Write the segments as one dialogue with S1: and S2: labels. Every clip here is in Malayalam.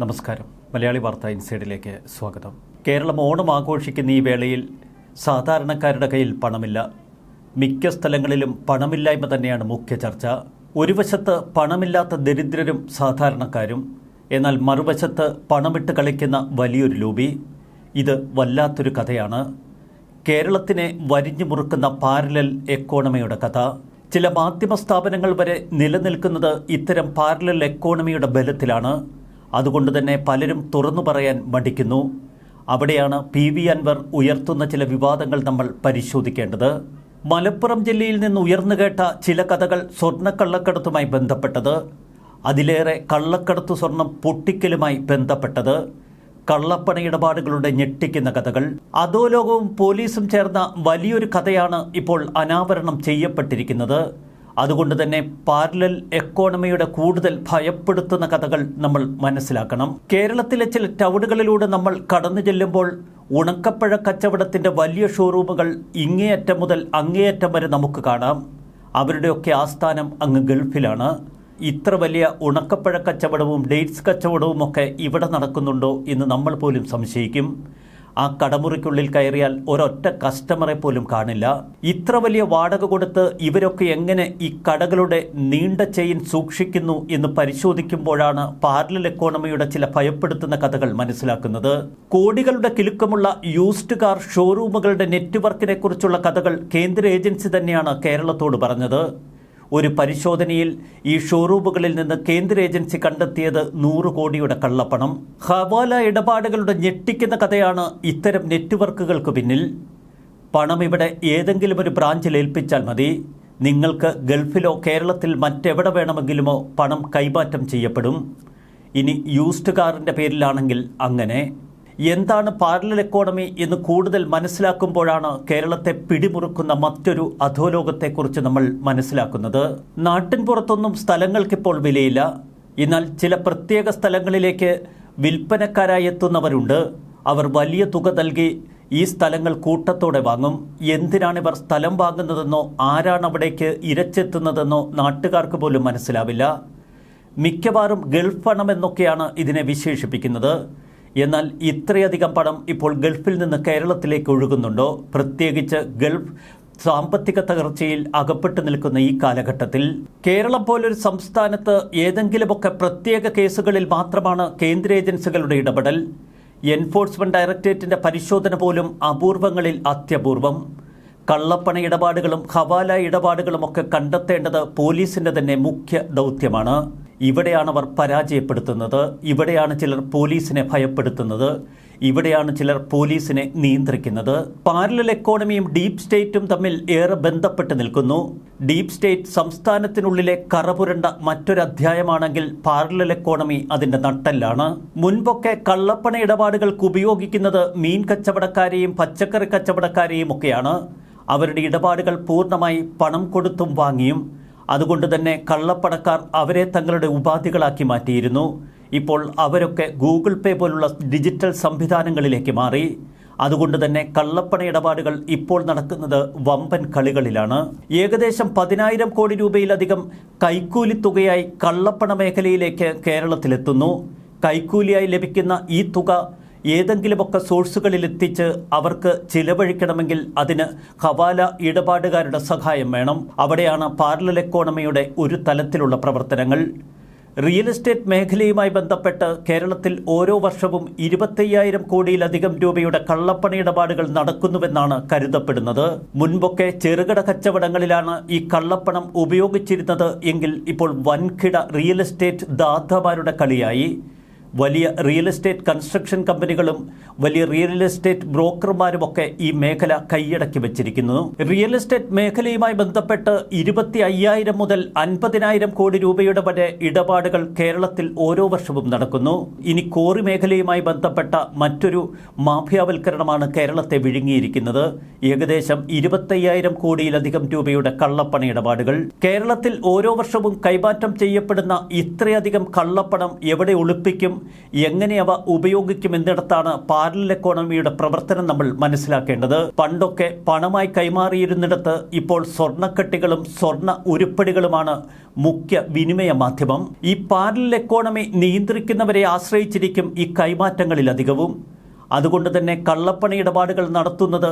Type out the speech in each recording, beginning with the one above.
S1: നമസ്കാരം. മലയാളി വാർത്ത ഇൻസൈഡിലേക്ക് സ്വാഗതം. കേരളം ഓണം ആഘോഷിക്കുന്ന ഈ വേളയിൽ സാധാരണക്കാരുടെ കയ്യിൽ പണമില്ല. മിക്ക സ്ഥലങ്ങളിലും പണമില്ലായ്മ തന്നെയാണ് മുഖ്യ ചർച്ച. ഒരു വശത്ത് പണമില്ലാത്ത ദരിദ്രരും സാധാരണക്കാരും എന്നാൽ മറുവശത്ത് പണമിട്ട് കളിക്കുന്ന വലിയൊരു ലോബി. ഇത് വല്ലാത്തൊരു കഥയാണ്. കേരളത്തിനെ വരിഞ്ഞു മുറുക്കുന്ന പാരലൽ എക്കോണമിയുടെ കഥ. ചില മാധ്യമ സ്ഥാപനങ്ങൾ വരെ നിലനിൽക്കുന്നത് ഇത്തരം പാരലൽ എക്കോണമിയുടെ ബലത്തിലാണ്. അതുകൊണ്ട് തന്നെ പലരും തുറന്നു പറയാൻ മടിക്കുന്നു. അവിടെയാണ് പി വി അൻവർ ഉയർത്തുന്ന ചില വിവാദങ്ങൾ നമ്മൾ പരിശോധിക്കേണ്ടത്. മലപ്പുറം ജില്ലയിൽ നിന്ന് ഉയർന്നു കേട്ട ചില കഥകൾ സ്വർണക്കള്ളക്കടത്തുമായി ബന്ധപ്പെട്ടത്. അതിലേറെ കള്ളക്കടത്തു സ്വർണം പൊട്ടിക്കലുമായി ബന്ധപ്പെട്ടത്. കള്ളപ്പണ ഇടപാടുകളുടെ ഞെട്ടിക്കുന്ന കഥകൾ. അധോലോകവും പോലീസും ചേർന്ന വലിയൊരു കഥയാണ് ഇപ്പോൾ അനാവരണം ചെയ്യപ്പെട്ടിരിക്കുന്നത്. അതുകൊണ്ട് തന്നെ പാരലൽ എക്കോണമിയുടെ കൂടുതൽ ഭയപ്പെടുത്തുന്ന കഥകൾ നമ്മൾ മനസ്സിലാക്കണം. കേരളത്തിലെ ചില ടൗണുകളിലൂടെ നമ്മൾ കടന്നു ചെല്ലുമ്പോൾ ഉണക്കപ്പഴ കച്ചവടത്തിന്റെ വലിയ ഷോറൂമുകൾ ഇങ്ങേയറ്റം മുതൽ അങ്ങേയറ്റം വരെ നമുക്ക് കാണാം. അവരുടെയൊക്കെ ആസ്ഥാനം അങ്ങ് ഗൾഫിലാണ്. ഇത്ര വലിയ ഉണക്കപ്പഴ കച്ചവടവും ഡേറ്റ്സ് കച്ചവടവും ഒക്കെ ഇവിടെ നടക്കുന്നുണ്ടോ എന്ന് നമ്മൾ പോലും സംശയിക്കും. ആ കടമുറിക്കുള്ളിൽ കയറിയാൽ ഒരൊറ്റ കസ്റ്റമറെ പോലും കാണില്ല. ഇത്ര വലിയ വാടക കൊടുത്ത് ഇവരൊക്കെ എങ്ങനെ ഈ കടകളുടെ നീണ്ട ചെയിൻ സൂക്ഷിക്കുന്നു എന്ന് പരിശോധിക്കുമ്പോഴാണ് പാരലൽ എക്കോണമിയുടെ ചില ഭയപ്പെടുത്തുന്ന കഥകൾ മനസ്സിലാക്കുന്നത്. കോടികളുടെ കിലുക്കമുള്ള യൂസ്ഡ് കാർ ഷോറൂമുകളുടെ നെറ്റ്വർക്കിനെ കുറിച്ചുള്ള കഥകൾ കേന്ദ്ര ഏജൻസി തന്നെയാണ് കേരളത്തോട് പറഞ്ഞത്. ഒരു പരിശോധനയിൽ ഈ ഷോറൂമുകളിൽ നിന്ന് കേന്ദ്ര ഏജൻസി കണ്ടെത്തിയത് നൂറ് കോടിയുടെ കള്ളപ്പണം. ഹവാല ഇടപാടുകളുടെ ഞെട്ടിക്കുന്ന കഥയാണ് ഇത്തരം നെറ്റ്വർക്കുകൾക്ക് പിന്നിൽ. പണം ഇവിടെ ഏതെങ്കിലും ഒരു ബ്രാഞ്ചിൽ ഏൽപ്പിച്ചാൽ മതി. നിങ്ങൾക്ക് ഗൾഫിലോ കേരളത്തിൽ മറ്റെവിടെ വേണമെങ്കിലുമോ പണം കൈമാറ്റം ചെയ്യപ്പെടും. ഇനി യൂസ്ഡ് കാറിന്റെ പേരിലാണെങ്കിൽ അങ്ങനെ. എന്താണ് പാരലൽ എക്കോണമി എന്ന് കൂടുതൽ മനസ്സിലാക്കുമ്പോഴാണ് കേരളത്തെ പിടിമുറുക്കുന്ന മറ്റൊരു അധോലോകത്തെക്കുറിച്ച് നമ്മൾ മനസ്സിലാക്കുന്നത്. നാട്ടിൻ പുറത്തൊന്നും സ്ഥലങ്ങൾക്കിപ്പോൾ വിലയില്ല. എന്നാൽ ചില പ്രത്യേക സ്ഥലങ്ങളിലേക്ക് വിൽപ്പനക്കാരായി എത്തുന്നവരുണ്ട്. അവർ വലിയ തുക നൽകി ഈ സ്ഥലങ്ങൾ കൂട്ടത്തോടെ വാങ്ങും. എന്തിനാണിവർ സ്ഥലം വാങ്ങുന്നതെന്നോ ആരാണ് അവിടേക്ക് ഇരച്ചെത്തുന്നതെന്നോ നാട്ടുകാർക്ക് പോലും മനസ്സിലാവില്ല. മിക്കവാറും ഗൾഫ് പണം എന്നൊക്കെയാണ് ഇതിനെ വിശേഷിപ്പിക്കുന്നത്. എന്നാൽ ഇത്രയധികം പണം ഇപ്പോൾ ഗൾഫിൽ നിന്ന് കേരളത്തിലേക്ക് ഒഴുകുന്നുണ്ടോ? പ്രത്യേകിച്ച് ഗൾഫ് സാമ്പത്തിക തകർച്ചയിൽ അകപ്പെട്ടു നിൽക്കുന്ന ഈ കാലഘട്ടത്തിൽ കേരളം പോലൊരു സംസ്ഥാനത്ത് ഏതെങ്കിലുമൊക്കെ പ്രത്യേക കേസുകളിൽ മാത്രമാണ് കേന്ദ്ര ഏജൻസികളുടെ ഇടപെടൽ. എൻഫോഴ്സ്മെന്റ് ഡയറക്ടറേറ്റിന്റെ പരിശോധന പോലും അപൂർവങ്ങളിൽ അത്യപൂർവം. കള്ളപ്പണ ഇടപാടുകളും ഹവാല ഇടപാടുകളുമൊക്കെ കണ്ടെത്തേണ്ടത് പോലീസിന്റെ തന്നെ മുഖ്യ ദൗത്യമാണ്. ഇവിടെയാണ് അവർ പരാജയപ്പെടുത്തുന്നത്. ഇവിടെയാണ് ചിലർ പോലീസിനെ ഭയപ്പെടുത്തുന്നത്. ഇവിടെയാണ് ചിലർ പോലീസിനെ നിയന്ത്രിക്കുന്നത്. പാരലൽ എക്കോണമിയും ഡീപ് സ്റ്റേറ്റും തമ്മിൽ ഏറെ ബന്ധപ്പെട്ട് നിൽക്കുന്നു. ഡീപ് സ്റ്റേറ്റ് സംസ്ഥാനത്തിനുള്ളിലെ കറപുരണ്ട മറ്റൊരധ്യായമാണെങ്കിൽ പാരലൽ എക്കോണമി അതിന്റെ നട്ടെല്ലാണ്. മുൻപൊക്കെ കള്ളപ്പണ ഇടപാടുകൾക്ക് ഉപയോഗിക്കുന്നത് മീൻ കച്ചവടക്കാരെയും പച്ചക്കറി കച്ചവടക്കാരെയും ഒക്കെയാണ്. അവരുടെ ഇടപാടുകൾ പൂർണമായി പണം കൊടുത്തും വാങ്ങിയും അതുകൊണ്ട് തന്നെ കള്ളപ്പടക്കാർ അവരെ തങ്ങളുടെ ഉപാധികളാക്കി മാറ്റിയിരുന്നു. ഇപ്പോൾ അവരൊക്കെ ഗൂഗിൾ പേ പോലുള്ള ഡിജിറ്റൽ സംവിധാനങ്ങളിലേക്ക് മാറി. അതുകൊണ്ട് തന്നെ കള്ളപ്പണ ഇടപാടുകൾ ഇപ്പോൾ നടക്കുന്നത് വമ്പൻ കളികളിലാണ്. ഏകദേശം പതിനായിരം കോടി രൂപയിലധികം കൈക്കൂലി തുകയായി കള്ളപ്പണ മേഖലയിലേക്ക് കേരളത്തിലെത്തുന്നു. കൈക്കൂലിയായി ലഭിക്കുന്ന ഈ തുക ഏതെങ്കിലുമൊക്കെ സോഴ്സുകളിൽ എത്തിച്ച് അവർക്ക് ചിലവഴിക്കണമെങ്കിൽ അതിന് ഹവാല ഇടപാടുകാരുടെ സഹായം വേണം. അവിടെയാണ് പാർലൽ എക്കോണമിയുടെ ഒരു തലത്തിലുള്ള പ്രവർത്തനങ്ങൾ. റിയൽ എസ്റ്റേറ്റ് മേഖലയുമായി ബന്ധപ്പെട്ട് കേരളത്തിൽ ഓരോ വർഷവും ഇരുപത്തയ്യായിരം കോടിയിലധികം രൂപയുടെ കള്ളപ്പണി ഇടപാടുകൾ നടക്കുന്നുവെന്നാണ് കരുതപ്പെടുന്നത്. മുൻപൊക്കെ ചെറുകിട കച്ചവടങ്ങളിലാണ് ഈ കള്ളപ്പണം ഉപയോഗിച്ചിരുന്നത് എങ്കിൽ ഇപ്പോൾ വൻകിട റിയൽ എസ്റ്റേറ്റ് ദാതാമാരുടെ കളിയായി. വലിയ റിയൽ എസ്റ്റേറ്റ് കൺസ്ട്രക്ഷൻ കമ്പനികളും വലിയ റിയൽ എസ്റ്റേറ്റ് ബ്രോക്കർമാരും ഒക്കെ ഈ മേഖല കൈയടക്കി വെച്ചിരിക്കുന്നു. റിയൽ എസ്റ്റേറ്റ് മേഖലയുമായി ബന്ധപ്പെട്ട് ഇരുപത്തി അയ്യായിരം മുതൽ അൻപതിനായിരം കോടി രൂപയുടെ വരെ ഇടപാടുകൾ കേരളത്തിൽ ഓരോ വർഷവും നടക്കുന്നു. ഇനി കോറി മേഖലയുമായി ബന്ധപ്പെട്ട മറ്റൊരു മാഫിയാവൽക്കരണമാണ് കേരളത്തെ വിഴുങ്ങിയിരിക്കുന്നത്. ഏകദേശം ഇരുപത്തയ്യായിരം കോടിയിലധികം രൂപയുടെ കള്ളപ്പണ ഇടപാടുകൾ. കേരളത്തിൽ ഓരോ വർഷവും കൈമാറ്റം ചെയ്യപ്പെടുന്ന ഇത്രയധികം കള്ളപ്പണം എവിടെ ഒളിപ്പിക്കും? എങ്ങനെ അവ ഉപയോഗിക്കും എന്നിടത്താണ് പാരലൽ എക്കോണമിയുടെ പ്രവർത്തനം നമ്മൾ മനസ്സിലാക്കേണ്ടത്. പണ്ടൊക്കെ പണമായി കൈമാറിയിരുന്നിടത്ത് ഇപ്പോൾ സ്വർണക്കെട്ടികളും സ്വർണ ഉരുപ്പടികളുമാണ് മുഖ്യ വിനിമയ മാധ്യമം. ഈ പാരലൽ എക്കോണമി നിയന്ത്രിക്കുന്നവരെ ആശ്രയിച്ചിരിക്കും ഈ കൈമാറ്റങ്ങളിലധികവും. അതുകൊണ്ട് തന്നെ കള്ളപ്പണി ഇടപാടുകൾ നടത്തുന്നത്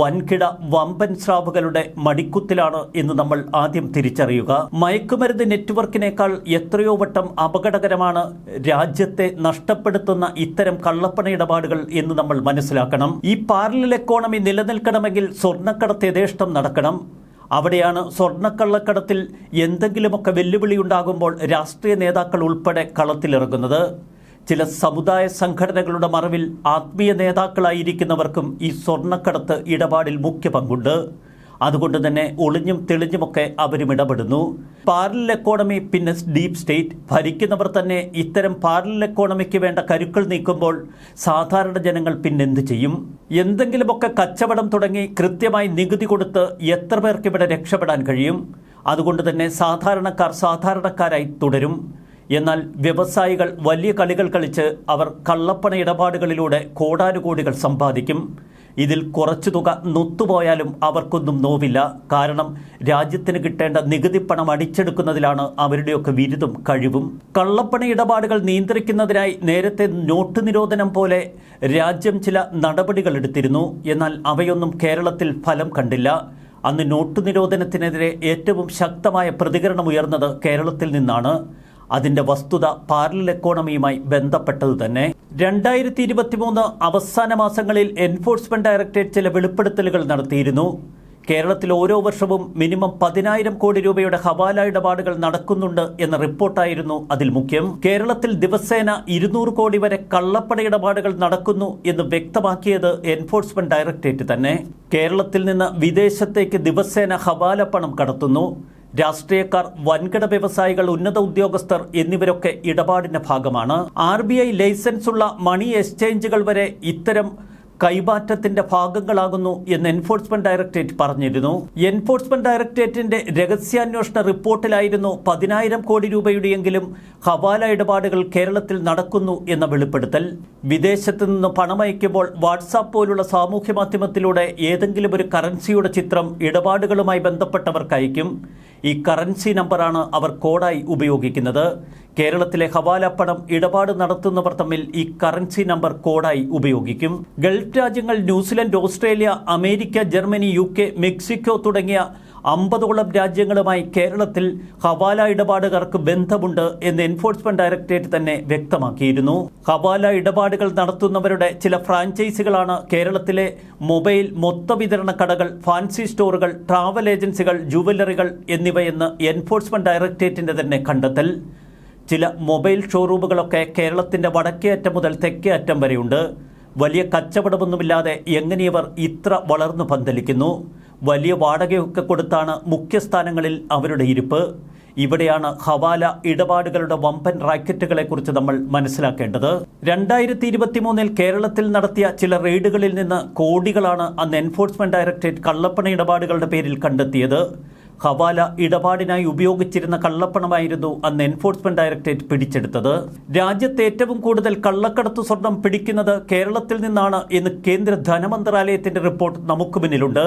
S1: വൻകിട വമ്പൻ സ്രാവുകളുടെ മടിക്കുത്തിലാണ് എന്ന് നമ്മൾ ആദ്യം തിരിച്ചറിയുക. മയക്കുമരുന്ന് നെറ്റ്വർക്കിനേക്കാൾ എത്രയോ വട്ടം അപകടകരമാണ് രാജ്യത്തെ നഷ്ടപ്പെടുത്തുന്ന ഇത്തരം കള്ളപ്പണ ഇടപാടുകൾ എന്ന് നമ്മൾ മനസ്സിലാക്കണം. ഈ പാരലൽ എക്കോണമി നിലനിൽക്കണമെങ്കിൽ സ്വർണക്കടത്ത് യഥേഷ്ടം നടക്കണം. അവിടെയാണ് സ്വർണക്കള്ളക്കടത്തിൽ എന്തെങ്കിലുമൊക്കെ വെല്ലുവിളി ഉണ്ടാകുമ്പോൾ രാഷ്ട്രീയ നേതാക്കൾ ഉൾപ്പെടെ കളത്തിലിറങ്ങുന്നത്. ചില സമുദായ സംഘടനകളുടെ മറവിൽ ആത്മീയ നേതാക്കളായിരിക്കുന്നവർക്കും ഈ സ്വർണക്കടത്ത് ഇടപാടിൽ മുഖ്യ പങ്കുണ്ട്. അതുകൊണ്ട് തന്നെ ഒളിഞ്ഞും തെളിഞ്ഞുമൊക്കെ അവരും ഇടപെടുന്നു. പാരലൽ എക്കോണമി പിന്നെ ഡീപ് സ്റ്റേറ്റ് ഭരിക്കുന്നവർ തന്നെ ഇത്തരം പാരലൽ എക്കോണമിക്ക് വേണ്ട കരുക്കൾ നീക്കുമ്പോൾ സാധാരണ ജനങ്ങൾ പിന്നെന്ത് ചെയ്യും? എന്തെങ്കിലുമൊക്കെ കച്ചവടം തുടങ്ങി കൃത്യമായി നികുതി കൊടുത്ത് എത്ര പേർക്ക് ഇവിടെ രക്ഷപ്പെടാൻ കഴിയും? അതുകൊണ്ട് തന്നെ സാധാരണക്കാർ സാധാരണക്കാരായി തുടരും. എന്നാൽ വ്യവസായികൾ വലിയ കളികൾ കളിച്ച് അവർ കള്ളപ്പണ ഇടപാടുകളിലൂടെ കോടാനുകോടികൾ സമ്പാദിക്കും. ഇതിൽ കുറച്ചു തുക നൊത്തുപോയാലും അവർക്കൊന്നും നോവില്ല. കാരണം രാജ്യത്തിന് കിട്ടേണ്ട നികുതി പണം അടിച്ചെടുക്കുന്നതിലാണ് അവരുടെയൊക്കെ വിരുദും കഴിവും. കള്ളപ്പണ ഇടപാടുകൾ നിയന്ത്രിക്കുന്നതിനായി നേരത്തെ നോട്ട് നിരോധനം പോലെ രാജ്യം ചില നടപടികൾ എടുത്തിരുന്നു. എന്നാൽ അവയൊന്നും കേരളത്തിൽ ഫലം കണ്ടില്ല. അന്ന് നോട്ട് നിരോധനത്തിനെതിരെ ഏറ്റവും ശക്തമായ പ്രതികരണം ഉയർന്നത് കേരളത്തിൽ നിന്നാണ്. അതിന്റെ വസ്തുത പാരലൽ എക്കോണമിയുമായി ബന്ധപ്പെട്ടത് തന്നെ. രണ്ടായിരത്തി ഇരുപത്തിമൂന്ന് അവസാന മാസങ്ങളിൽ എൻഫോഴ്സ്മെന്റ് ഡയറക്ടറേറ്റ് ചില വെളിപ്പെടുത്തലുകൾ നടത്തിയിരുന്നു. കേരളത്തിൽ ഓരോ വർഷവും മിനിമം പതിനായിരം കോടി രൂപയുടെ ഹവാല ഇടപാടുകൾ നടക്കുന്നുണ്ട് എന്ന റിപ്പോർട്ടായിരുന്നു അതിൽ മുഖ്യം. കേരളത്തിൽ ദിവസേന ഇരുന്നൂറ് കോടി വരെ കള്ളപ്പണ ഇടപാടുകൾ നടക്കുന്നു എന്ന് വ്യക്തമാക്കിയത് എൻഫോഴ്സ്മെന്റ് ഡയറക്ടറേറ്റ് തന്നെ. കേരളത്തിൽ നിന്ന് വിദേശത്തേക്ക് ദിവസേന ഹവാല പണം കടത്തുന്നു. രാഷ്ട്രീയക്കാർ വൻകിട വ്യവസായികൾ ഉന്നത ഉദ്യോഗസ്ഥർ എന്നിവരൊക്കെ ഇടപാടിന്റെ ഭാഗമാണ്. ആർ ബി ഐ ലൈസൻസ് ഉള്ള മണി എക്സ്ചേഞ്ചുകൾ വരെ ഇത്തരം കൈമാറ്റത്തിന്റെ ഭാഗങ്ങളാകുന്നു എന്ന് എൻഫോഴ്സ്മെന്റ് ഡയറക്ടറേറ്റ് പറഞ്ഞിരുന്നു. എൻഫോഴ്സ്മെന്റ് ഡയറക്ടറേറ്റിന്റെ രഹസ്യാന്വേഷണ റിപ്പോർട്ടിലായിരുന്നു പതിനായിരം കോടി രൂപയുടെയെങ്കിലും ഹവാല ഇടപാടുകൾ കേരളത്തിൽ നടക്കുന്നു എന്ന വെളിപ്പെടുത്തൽ. വിദേശത്ത് നിന്ന് പണമയക്കുമ്പോൾ വാട്സാപ്പ് പോലുള്ള സാമൂഹ്യ മാധ്യമത്തിലൂടെ ഏതെങ്കിലും ഒരു കറൻസിയുടെ ചിത്രം ഇടപാടുകളുമായി ബന്ധപ്പെട്ടവർക്ക് അയക്കും. ഈ കറൻസി നമ്പറാണ് അവർ കോഡായി ഉപയോഗിക്കുന്നത്. കേരളത്തിലെ ഹവാല പണം ഇടപാട് നടത്തുന്നവർ തമ്മിൽ ഈ കറൻസി നമ്പർ കോഡായി ഉപയോഗിക്കും. ഗൾഫ് രാജ്യങ്ങൾ New Zealand Australia America Germany U Mexico തുടങ്ങിയ അമ്പതോളം രാജ്യങ്ങളുമായി കേരളത്തിൽ ഹവാല ഇടപാടുകാർക്ക് ബന്ധമുണ്ട് എന്ന് എൻഫോഴ്സ്മെന്റ് ഡയറക്ടറേറ്റ് തന്നെ വ്യക്തമാക്കിയിരുന്നു. ഹവാല ഇടപാടുകൾ നടത്തുന്നവരുടെ ചില ഫ്രാഞ്ചൈസികളാണ് കേരളത്തിലെ മൊബൈൽ മൊത്ത വിതരണ കടകൾ ഫാൻസി സ്റ്റോറുകൾ ട്രാവൽ ഏജൻസികൾ ജുവല്ലറികൾ എന്നിവയെന്ന് എൻഫോഴ്സ്മെന്റ് ഡയറക്ടറേറ്റിന്റെ തന്നെ കണ്ടെത്തൽ. ചില മൊബൈൽ ഷോറൂമുകളൊക്കെ കേരളത്തിന്റെ വടക്കേ അറ്റം മുതൽ തെക്കേ അറ്റം വരെയുണ്ട്. വലിയ കച്ചവടമൊന്നുമില്ലാതെ എങ്ങനെയവർ ഇത്ര വളർന്നു പന്തലിക്കുന്നു? വലിയ വാടകയൊക്കെ കൊടുത്താണ് മുഖ്യസ്ഥാനങ്ങളിൽ അവരുടെ ഇരിപ്പ്. ഇവിടെയാണ് ഹവാല ഇടപാടുകളുടെ വമ്പൻ റാക്കറ്റുകളെക്കുറിച്ച് നമ്മൾ മനസ്സിലാക്കേണ്ടത്. രണ്ടായിരത്തി ഇരുപത്തിമൂന്നിൽ കേരളത്തിൽ നടത്തിയ ചില റെയ്ഡുകളിൽ നിന്ന് കോടികളാണ് അന്ന് എൻഫോഴ്സ്മെന്റ് ഡയറക്ടറേറ്റ് കള്ളപ്പണ ഇടപാടുകളുടെ പേരിൽ കണ്ടെത്തിയത്. ഹവാല ഇടപാടിനായി ഉപയോഗിച്ചിരുന്ന കള്ളപ്പണമായിരുന്നു അന്ന് എൻഫോഴ്സ്മെന്റ് ഡയറക്ടറേറ്റ് പിടിച്ചെടുത്തത്. രാജ്യത്ത് ഏറ്റവും കൂടുതൽ കള്ളക്കടത്ത് സ്വർണം പിടിക്കുന്നത് കേരളത്തിൽ നിന്നാണ് എന്ന് കേന്ദ്ര ധനമന്ത്രാലയത്തിന്റെ റിപ്പോർട്ട് നമുക്ക് മുന്നിലുണ്ട്.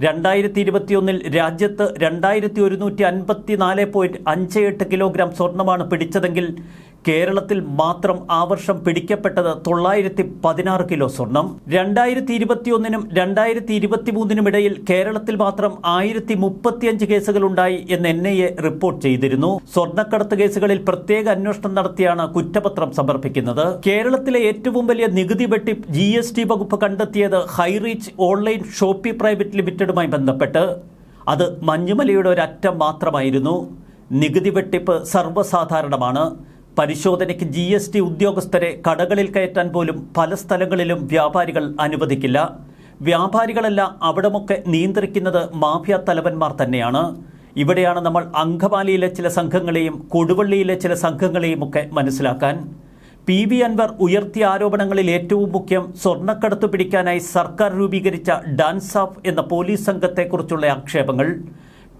S1: രണ്ടായിരത്തി ഇരുപത്തിയൊന്നിൽ രാജ്യത്ത് രണ്ടായിരത്തി ഒരുന്നൂറ്റി അൻപത്തി നാല് പോയിന്റ് അഞ്ച് എട്ട് കിലോഗ്രാം സ്വർണമാണ് പിടിച്ചതെങ്കിൽ കേരളത്തിൽ മാത്രം ആ വർഷം പിടിക്കപ്പെട്ടത് തൊള്ളായിരത്തി പതിനാറ് കിലോ സ്വർണം. രണ്ടായിരത്തി ഇരുപത്തിയൊന്നിനും രണ്ടായിരത്തി ഇരുപത്തിമൂന്നിനും ഇടയിൽ കേരളത്തിൽ മാത്രം ആയിരത്തി മുപ്പത്തിയഞ്ച് കേസുകളുണ്ടായി എന്ന് എൻ ഐ എ റിപ്പോർട്ട് ചെയ്തിരുന്നു. സ്വർണക്കടത്ത് കേസുകളിൽ പ്രത്യേക അന്വേഷണം നടത്തിയാണ് കുറ്റപത്രം സമർപ്പിക്കുന്നത്. കേരളത്തിലെ ഏറ്റവും വലിയ നികുതി വെട്ടിപ്പ് ജി എസ് ടി വകുപ്പ് കണ്ടെത്തിയത് ഹൈറീച്ച് ഓൺലൈൻ ഷോപ്പി പ്രൈവറ്റ് ലിമിറ്റഡുമായി ബന്ധപ്പെട്ട്. അത് മഞ്ഞുമലയുടെ ഒരറ്റം മാത്രമായിരുന്നു. നികുതി വെട്ടിപ്പ് സർവസാധാരണമാണ്. പരിശോധനയ്ക്ക് ജി എസ് ടി ഉദ്യോഗസ്ഥരെ കടകളിൽ കയറ്റാൻ പോലും പല സ്ഥലങ്ങളിലും വ്യാപാരികൾ അനുവദിക്കില്ല. വ്യാപാരികളല്ല അവിടമൊക്കെ നിയന്ത്രിക്കുന്നത് മാഫിയ തലവന്മാർ തന്നെയാണ്. ഇവിടെയാണ് നമ്മൾ അങ്കമാലിയിലെ ചില സംഘങ്ങളെയും കൊടുവള്ളിയിലെ ചില സംഘങ്ങളെയും ഒക്കെ മനസ്സിലാക്കാൻ. പി വി അൻവർ ഉയർത്തിയ ആരോപണങ്ങളിൽ ഏറ്റവും മുഖ്യം സ്വർണക്കടത്ത് പിടിക്കാനായി സർക്കാർ രൂപീകരിച്ച ഡാൻസ് ഡാൻസാഫ് എന്ന പോലീസ് സംഘത്തെക്കുറിച്ചുള്ള ആക്ഷേപങ്ങൾ.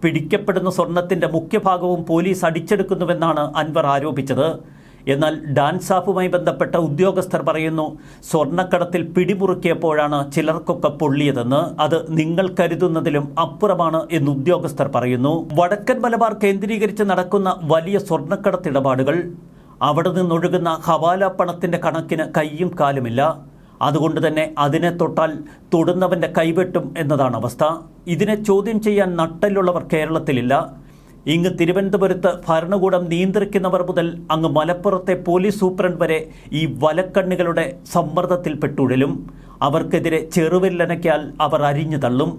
S1: പിടിക്കപ്പെടുന്ന സ്വർണത്തിന്റെ മുഖ്യഭാഗവും പോലീസ് അടിച്ചെടുക്കുന്നുവെന്നാണ് അൻവർ ആരോപിച്ചത്. എന്നാൽ ഡാൻസാഫുമായി ബന്ധപ്പെട്ട ഉദ്യോഗസ്ഥർ പറയുന്നു സ്വർണക്കടത്തിൽ പിടിമുറുക്കിയപ്പോഴാണ് ചിലർക്കൊക്കെ പൊള്ളിയതെന്ന്. അത് നിങ്ങൾ കരുതുന്നതിലും അപ്പുറമാണ് എന്ന് ഉദ്യോഗസ്ഥർ പറയുന്നു. വടക്കൻ മലബാർ കേന്ദ്രീകരിച്ച് നടക്കുന്ന വലിയ സ്വർണക്കടത്തിടപാടുകൾ അവിടെ നിന്നൊഴുകുന്ന ഹവാല പണത്തിന്റെ കണക്കിന് കയ്യും കാലുമില്ല. അതുകൊണ്ട് തന്നെ അതിനെ തൊട്ടാൽ തൊടുന്നവന്റെ കൈവെട്ടും എന്നതാണ് അവസ്ഥ. ഇതിനെ ചോദ്യം ചെയ്യാൻ നട്ടലുള്ളവർ കേരളത്തിലില്ല. ഇങ്ങ് തിരുവനന്തപുരത്ത് ഭരണകൂടം നിയന്ത്രിക്കുന്നവർ മുതൽ അങ്ങ് മലപ്പുറത്തെ പോലീസ് സൂപ്രണ്ട് വരെ ഈ വലക്കണ്ണികളുടെ സമ്മർദ്ദത്തിൽപ്പെട്ടുഴലും അവർക്കെതിരെ ചെറുവില്ലനയ്ക്കാൽ അവർ അരിഞ്ഞു തള്ളും.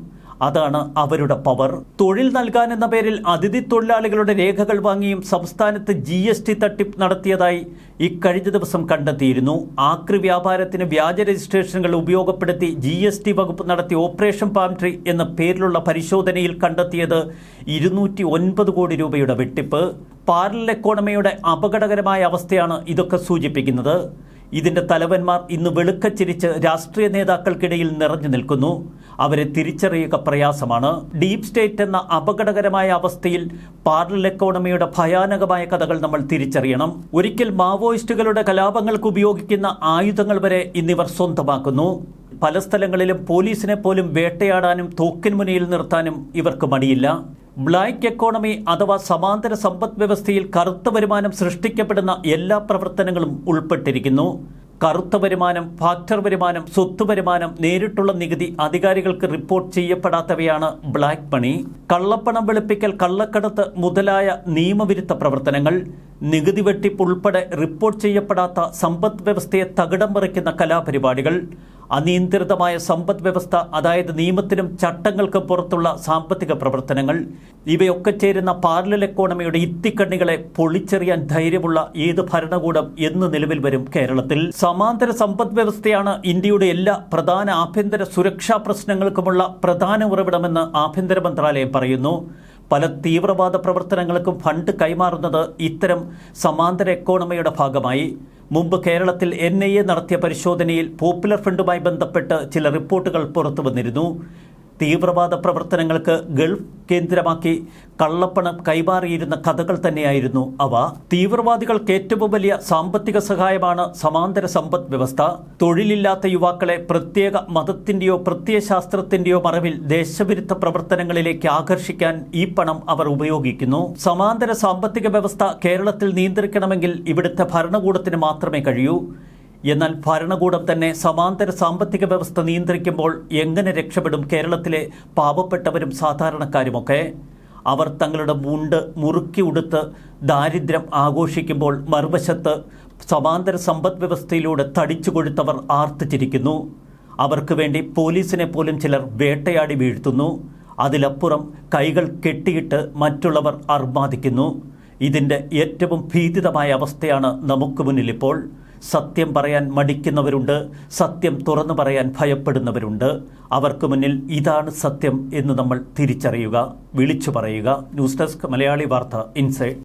S1: അതാണ് അവരുടെ പവർ തൊഴിൽ നൽകാൻ എന്ന പേരിൽ അതിഥി തൊഴിലാളികളുടെ രേഖകൾ വാങ്ങിയും സംസ്ഥാനത്ത് ജി എസ് ടി തട്ടിപ്പ് നടത്തിയതായി ഇക്കഴിഞ്ഞ ദിവസം കണ്ടെത്തിയിരുന്നു. ആക്രി വ്യാപാരത്തിന് വ്യാജ രജിസ്ട്രേഷനുകൾ ഉപയോഗപ്പെടുത്തി ജി എസ് ടി വകുപ്പ് നടത്തിയ ഓപ്പറേഷൻ പാംട്രി എന്ന പേരിലുള്ള പരിശോധനയിൽ കണ്ടെത്തിയത് ഇരുന്നൂറ്റി ഒൻപത് കോടി രൂപയുടെ വെട്ടിപ്പ്. പാരലൽ എക്കോണമിയുടെ അപകടകരമായ അവസ്ഥയാണ് ഇതൊക്കെ സൂചിപ്പിക്കുന്നത്. ഇതിന്റെ തലവന്മാർ ഇന്ന് വെളുക്കച്ചിരിച്ച് രാഷ്ട്രീയ നേതാക്കൾക്കിടയിൽ നിറഞ്ഞു നിൽക്കുന്നു. അവരെ തിരിച്ചറിയുക പ്രയാസമാണ്. ഡീപ് സ്റ്റേറ്റ് എന്ന അപകടകരമായ അവസ്ഥയിൽ പാർലൽ എക്കോണമിയുടെ ഭയാനകമായ കഥകൾ നമ്മൾ തിരിച്ചറിയണം. ഒരിക്കൽ മാവോയിസ്റ്റുകളുടെ കലാപങ്ങൾക്ക് ഉപയോഗിക്കുന്ന ആയുധങ്ങൾ വരെ ഇന്നിവർ സ്വന്തമാക്കുന്നു. പല സ്ഥലങ്ങളിലും പോലീസിനെ പോലും വേട്ടയാടാനും തോക്കിൻ മുനയിൽ നിർത്താനും ഇവർക്ക് മടിയില്ല. ബ്ലാക്ക് എക്കോണമി അഥവാ സമാന്തര സമ്പദ് വ്യവസ്ഥയിൽ കറുത്ത വരുമാനം സൃഷ്ടിക്കപ്പെടുന്ന എല്ലാ പ്രവർത്തനങ്ങളും ഉൾപ്പെട്ടിരിക്കുന്നു. കറുത്ത വരുമാനം ഫാക്ടർ വരുമാനം സ്വത്ത് വരുമാനം നേരിട്ടുള്ള നികുതി അധികാരികൾക്ക് റിപ്പോർട്ട് ചെയ്യപ്പെടാത്തവയാണ് ബ്ലാക്ക് മണി. കള്ളപ്പണം വെളുപ്പിക്കൽ കള്ളക്കടത്ത് മുതലായ നിയമവിരുദ്ധ പ്രവർത്തനങ്ങൾ നികുതി വെട്ടിപ്പ് ഉൾപ്പെടെ റിപ്പോർട്ട് ചെയ്യപ്പെടാത്ത സമ്പദ് വ്യവസ്ഥയെ തകിടം കലാപരിപാടികൾ അനിയന്ത്രിതമായ സമ്പദ് വ്യവസ്ഥ അതായത് നിയമത്തിനും ചട്ടങ്ങൾക്കും പുറത്തുള്ള സാമ്പത്തിക പ്രവർത്തനങ്ങൾ ഇവയൊക്കെ ചേരുന്ന പാർലൽ എക്കോണമിയുടെ ഇത്തിക്കണ്ണികളെ പൊളിച്ചെറിയാൻ ധൈര്യമുള്ള ഏത് ഭരണകൂടം എന്ന് നിലവിൽ വരും കേരളത്തിൽ. സമാന്തര സമ്പദ് വ്യവസ്ഥയാണ് ഇന്ത്യയുടെ എല്ലാ പ്രധാന ആഭ്യന്തര സുരക്ഷാ പ്രശ്നങ്ങൾക്കുമുള്ള പ്രധാന ഉറവിടമെന്ന് ആഭ്യന്തര മന്ത്രാലയം പറയുന്നു. പല തീവ്രവാദ പ്രവർത്തനങ്ങൾക്കും ഫണ്ട് കൈമാറുന്നത് ഇത്തരം സമാന്തര എക്കോണമിയുടെ ഭാഗമായി. മുമ്പ് കേരളത്തിൽ എൻ നടത്തിയ പരിശോധനയിൽ പോപ്പുലർ ഫ്രണ്ടുമായി ബന്ധപ്പെട്ട് ചില റിപ്പോർട്ടുകൾ പുറത്തു വന്നിരുന്നു തീവ്രവാദ പ്രവർത്തനങ്ങൾക്ക് ഗൾഫ് കേന്ദ്രമാക്കി കള്ളപ്പണം കൈമാറിയിരുന്ന കഥകൾ തന്നെയായിരുന്നു അവ. തീവ്രവാദികൾക്ക് ഏറ്റവും വലിയ സാമ്പത്തിക സഹായമാണ് സമാന്തര സമ്പദ് വ്യവസ്ഥ. തൊഴിലില്ലാത്ത യുവാക്കളെ പ്രത്യേക മതത്തിന്റെയോ പ്രത്യയശാസ്ത്രത്തിന്റെയോ മറവിൽ ദേശവിരുദ്ധ പ്രവർത്തനങ്ങളിലേക്ക് ആകർഷിക്കാൻ ഈ പണം അവർ ഉപയോഗിക്കുന്നു. സമാന്തര സാമ്പത്തിക വ്യവസ്ഥ കേരളത്തിൽ നിയന്ത്രിക്കണമെങ്കിൽ ഇവിടുത്തെ ഭരണകൂടത്തിന് മാത്രമേ കഴിയൂ. എന്നാൽ ഭരണകൂടം തന്നെ സമാന്തര സാമ്പത്തിക വ്യവസ്ഥ നിയന്ത്രിക്കുമ്പോൾ എങ്ങനെ രക്ഷപ്പെടും കേരളത്തിലെ പാവപ്പെട്ടവരും സാധാരണക്കാരുമൊക്കെ? അവർ തങ്ങളുടെ മുണ്ട് മുറുക്കി ഉടുത്ത് ദാരിദ്ര്യം ആഘോഷിക്കുമ്പോൾ മറുവശത്ത് സമാന്തര സമ്പദ് വ്യവസ്ഥയിലൂടെ തടിച്ചു കൊഴുത്തവർ ആർത്തിച്ചിരിക്കുന്നു. അവർക്ക് വേണ്ടി പോലീസിനെ പോലും ചിലർ വേട്ടയാടി വീഴ്ത്തുന്നു. അതിലപ്പുറം കൈകൾ കെട്ടിയിട്ട് മറ്റുള്ളവർ അർമാദിക്കുന്നു. ഇതിന്റെ ഏറ്റവും ഭീതിതമായ അവസ്ഥയാണ് നമുക്ക് മുന്നിൽ ഇപ്പോൾ സത്യം പറയാൻ മടിക്കുന്നവരുണ്ട് സത്യം തുറന്നു പറയാൻ ഭയപ്പെടുന്നവരുണ്ട്. അവർക്ക് മുന്നിൽ ഇതാണ് സത്യം എന്ന് നമ്മൾ തിരിച്ചറിയുക വിളിച്ചു പറയുക. ന്യൂസ് ഡെസ്ക് മലയാളി വാർത്ത ഇൻസൈഡ്